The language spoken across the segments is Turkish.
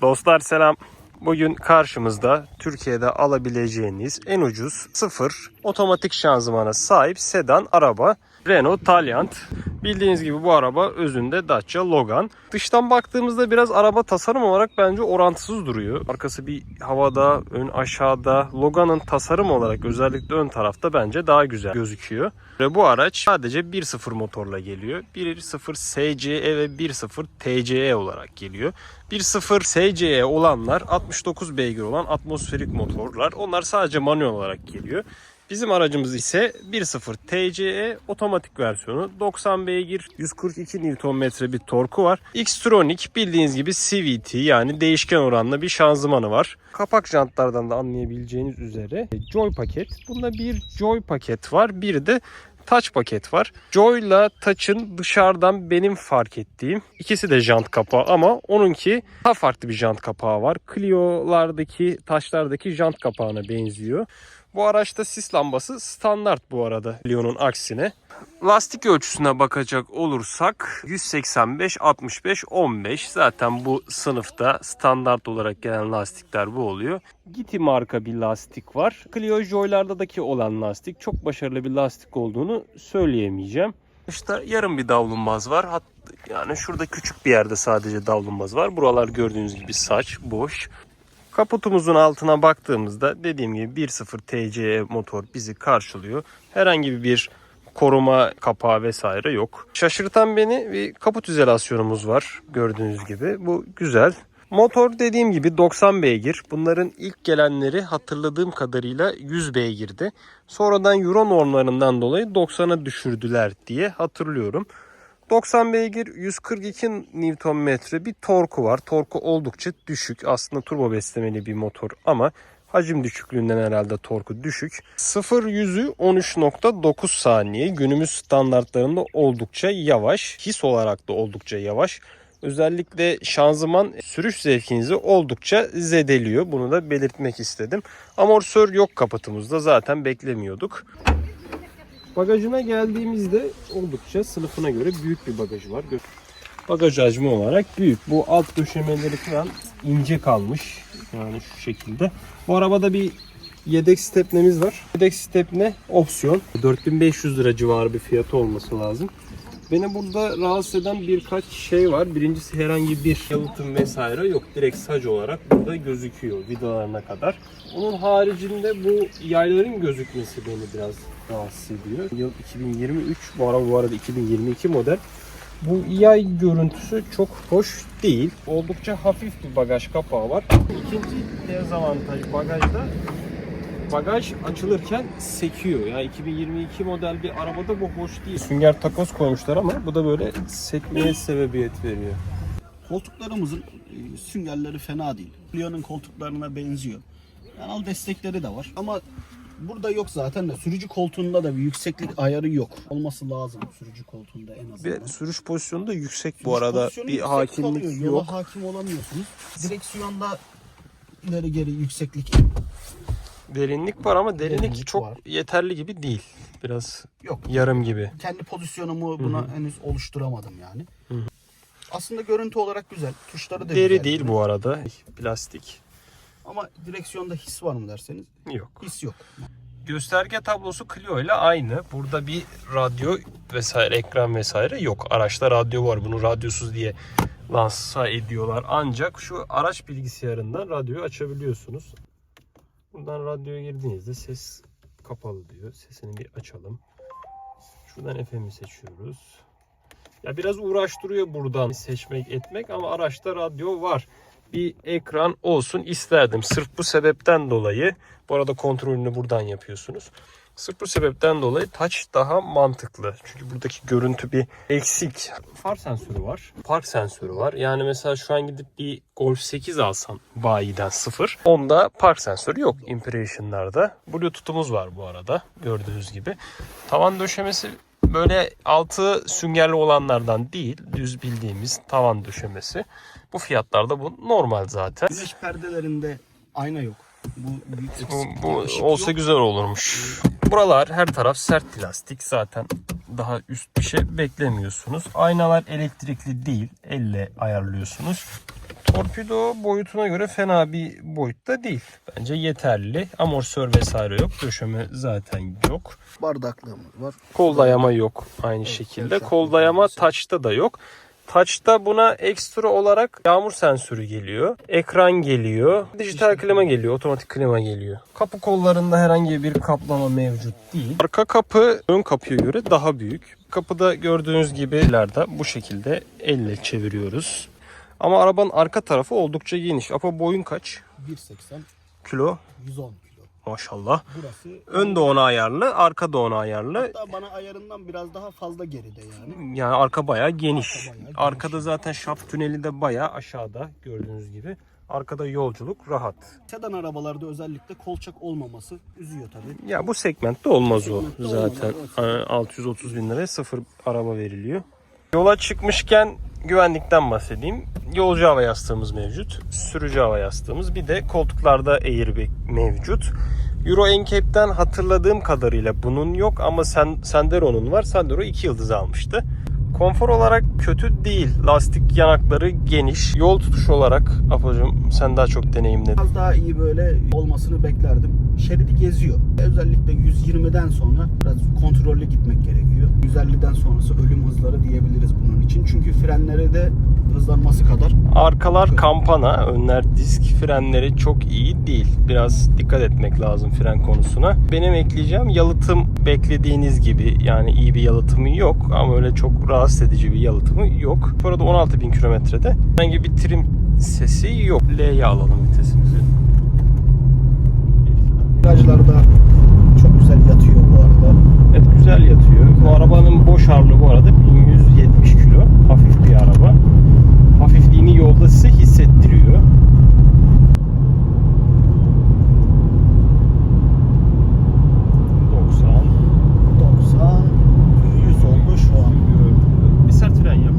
Dostlar selam. Bugün karşımızda Türkiye'de alabileceğiniz en ucuz sıfır otomatik şanzımana sahip sedan araba Renault Taliant. Bildiğiniz gibi bu araba özünde Dacia Logan. Dıştan baktığımızda biraz araba tasarım olarak bence orantısız duruyor. Arkası bir havada, ön aşağıda. Logan'ın tasarım olarak özellikle ön tarafta bence daha güzel gözüküyor. Ve bu araç sadece 1.0 motorla geliyor. 1.0 SCE ve 1.0 TCE olarak geliyor. 1.0 SCE olanlar 69 beygir olan atmosferik motorlar. Onlar sadece manuel olarak geliyor. Bizim aracımız ise 1.0 TCE otomatik versiyonu. 90 beygir, 142 Nm bir torku var. Xtronic bildiğiniz gibi CVT yani değişken oranlı bir şanzımanı var. Kapak jantlardan da anlayabileceğiniz üzere Joy paket. Bunda bir Joy paket var. Bir de Touch paket var. Joy ile Touch'ın dışarıdan benim fark ettiğim ikisi de jant kapağı ama onunki daha farklı bir jant kapağı var. Clio'lardaki, Touch'lardaki jant kapağına benziyor. Bu araçta sis lambası standart bu arada Clio'nun aksine. Lastik ölçüsüne bakacak olursak 185 65 15 zaten bu sınıfta standart olarak gelen lastikler bu oluyor. Gitti marka bir lastik var. Clio Joy'lardaki olan lastik çok başarılı bir lastik olduğunu söyleyemeyeceğim. İşte yarım bir davlumbaz var. Hat yani şurada küçük bir yerde sadece davlumbaz var. Buralar gördüğünüz gibi saç, boş. Kaputumuzun altına baktığımızda dediğim gibi 1.0 TCE motor bizi karşılıyor. Herhangi bir koruma kapağı vesaire yok. Şaşırtan beni bir kaput izolasyonumuz var gördüğünüz gibi. Bu güzel. Motor dediğim gibi 90 beygir. Bunların ilk gelenleri hatırladığım kadarıyla 100 beygirdi. Sonradan Euro normlarından dolayı 90'a düşürdüler diye hatırlıyorum. 90 beygir 142 Nm bir torku var. Torku oldukça düşük. Aslında turbo beslemeli bir motor ama hacim düşüklüğünden herhalde torku düşük. 0 yüzü 13.9 saniye. Günümüz standartlarında oldukça yavaş. His olarak da oldukça yavaş. Özellikle şanzıman sürüş zevkinizi oldukça zedeliyor. Bunu da belirtmek istedim. Amortisör yok kapatımızda zaten beklemiyorduk. Bagajına geldiğimizde oldukça sınıfına göre büyük bir bagajı var. Bagaj hacmi olarak büyük. Bu alt döşemeleri falan ince kalmış. Yani şu şekilde. Bu arabada bir yedek stepnemiz var. Yedek stepne opsiyon. 4500 lira civarı bir fiyatı olması lazım. Beni burada rahatsız eden birkaç şey var. Birincisi herhangi bir yalıtım vesaire yok. Direkt sac olarak burada gözüküyor vidalarına kadar. Onun haricinde bu yayların gözükmesi beni biraz rahatsız ediyor. Yıl 2023 bu araba bu arada 2022 model. Bu yay görüntüsü çok hoş değil. Oldukça hafif bir bagaj kapağı var. İkinci dezavantaj bagajda bagaj açılırken sekiyor. Yani 2022 model bir arabada bu hoş değil. Sünger takoz koymuşlar ama bu da böyle sekmeye sebebiyet veriyor. Koltuklarımızın e, süngerleri fena değil. Clio'nun koltuklarına benziyor. Yanal destekleri de var ama burada yok zaten de sürücü koltuğunda da bir yükseklik ayarı yok. Olması lazım sürücü koltuğunda en azından. Ve sürüş pozisyonu da yüksek bu Sürüş arada. pozisyonu Bir hakimlik kalıyor. yok. Yola hakim olamıyorsunuz. Direksiyonda ileri geri yükseklik Derinlik var ama derinlik, Derinlik çok var. yeterli gibi değil. Biraz yok. yarım gibi. Kendi pozisyonumu buna henüz oluşturamadım yani. Aslında görüntü olarak güzel. Tuşları da Deri güzel. değil bu arada. Plastik. Ama direksiyonda his var mı derseniz Yok. his yok. Gösterge tablosu Clio ile aynı. Burada bir radyo vesaire, ekran vesaire yok. Araçta radyo var. Bunu radyosuz diye lansa ediyorlar. Ancak şu araç bilgisayarından radyoyu açabiliyorsunuz. Buradan radyoya girdiğinizde ses kapalı diyor. Sesini bir açalım. Şuradan FM'i seçiyoruz. Ya biraz uğraştırıyor buradan seçmek etmek ama araçta radyo var. Bir ekran olsun isterdim. Sırf bu sebepten dolayı. Bu arada kontrolünü buradan yapıyorsunuz. Sırf bu sebepten dolayı touch daha mantıklı. Çünkü buradaki görüntü bir eksik. Far sensörü var. Park sensörü var. Yani mesela şu an gidip bir Golf 8 alsan bayiden sıfır. Onda park sensörü yok Impression'larda. Bluetooth'umuz var bu arada gördüğünüz gibi. Tavan döşemesi böyle altı süngerli olanlardan değil. Düz bildiğimiz tavan döşemesi. Bu fiyatlarda bu normal zaten. Güneş perdelerinde ayna yok. Bu büyük Bu, bu olsa yok. güzel olurmuş. Buralar her taraf sert plastik zaten daha üst bir şey beklemiyorsunuz. Aynalar elektrikli değil, elle ayarlıyorsunuz. Torpido boyutuna göre fena bir boyutta değil. Bence yeterli. Amortisör vesaire yok. Döşeme zaten yok. Bardaklığımız var. Kol dayama yok aynı şekilde. yumuşak Kol dayama touch'ta da yok. Touch'ta buna ekstra olarak yağmur sensörü geliyor. Ekran geliyor. Dijital klima geliyor. Otomatik klima geliyor. Kapı kollarında herhangi bir kaplama mevcut değil. Arka kapı ön kapıya göre daha büyük. Kapıda gördüğünüz gibi ileride bu şekilde elle çeviriyoruz. Ama arabanın arka tarafı oldukça geniş. Apa boyun kaç? 1.80 Kilo. 110 kilo. Maşallah. Burası Ön de ona ayarlı, arka da ona ayarlı. hatta bana ayarından biraz daha fazla geride yani. Yani arka bayağı geniş. Arka bayağı geniş. Arkada zaten şaft tüneli de bayağı aşağıda gördüğünüz gibi. Arkada yolculuk rahat. Sedan arabalarda özellikle kolçak olmaması üzüyor tabii. Ya bu segmentte olmaz o segmentte zaten. olmaz, Ee, 630 bin liraya sıfır araba veriliyor. Yola çıkmışken güvenlikten bahsedeyim. Yolcu hava yastığımız mevcut. Sürücü hava yastığımız. Bir de koltuklarda airbag mevcut. Euro NCAP'ten hatırladığım kadarıyla bunun yok ama Sen Sendero'nun var. Sendero 2 yıldız almıştı. Konfor olarak kötü değil. Lastik yanakları geniş. Yol tutuş olarak Apocuğum sen daha çok deneyimledin. Biraz daha iyi böyle olmasını beklerdim. Şeridi geziyor. Özellikle 120'den sonra biraz kontrollü gitmek gerekiyor. 150'den sonrası ölüm hızları diyebiliriz bunun için. Çünkü frenleri de hızlanması kadar Arkalar kampana, önler disk, frenleri çok iyi değil. Biraz dikkat etmek lazım fren konusuna. Benim ekleyeceğim yalıtım beklediğiniz gibi yani iyi bir yalıtımı yok ama öyle çok rahatsız edici bir yalıtımı yok. Bu arada 16.000 kilometrede herhangi bir trim sesi yok. L'ye alalım vitesimizi. virajlarda çok güzel yatıyor bu arada. Evet güzel yatıyor. Bu arabanın boş ağırlığı bu arada 1170 kilo. Hafif bir araba. Hafifliğini yolda size hissettiriyor. Doksan. 90 100 oldu şu an. Bir sert fren yap.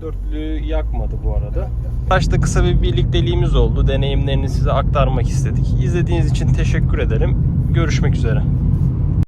Dörtlü yakmadı bu arada. Başta kısa bir birlikteliğimiz oldu. Deneyimlerini size aktarmak istedik. İzlediğiniz için teşekkür ederim. Görüşmek üzere.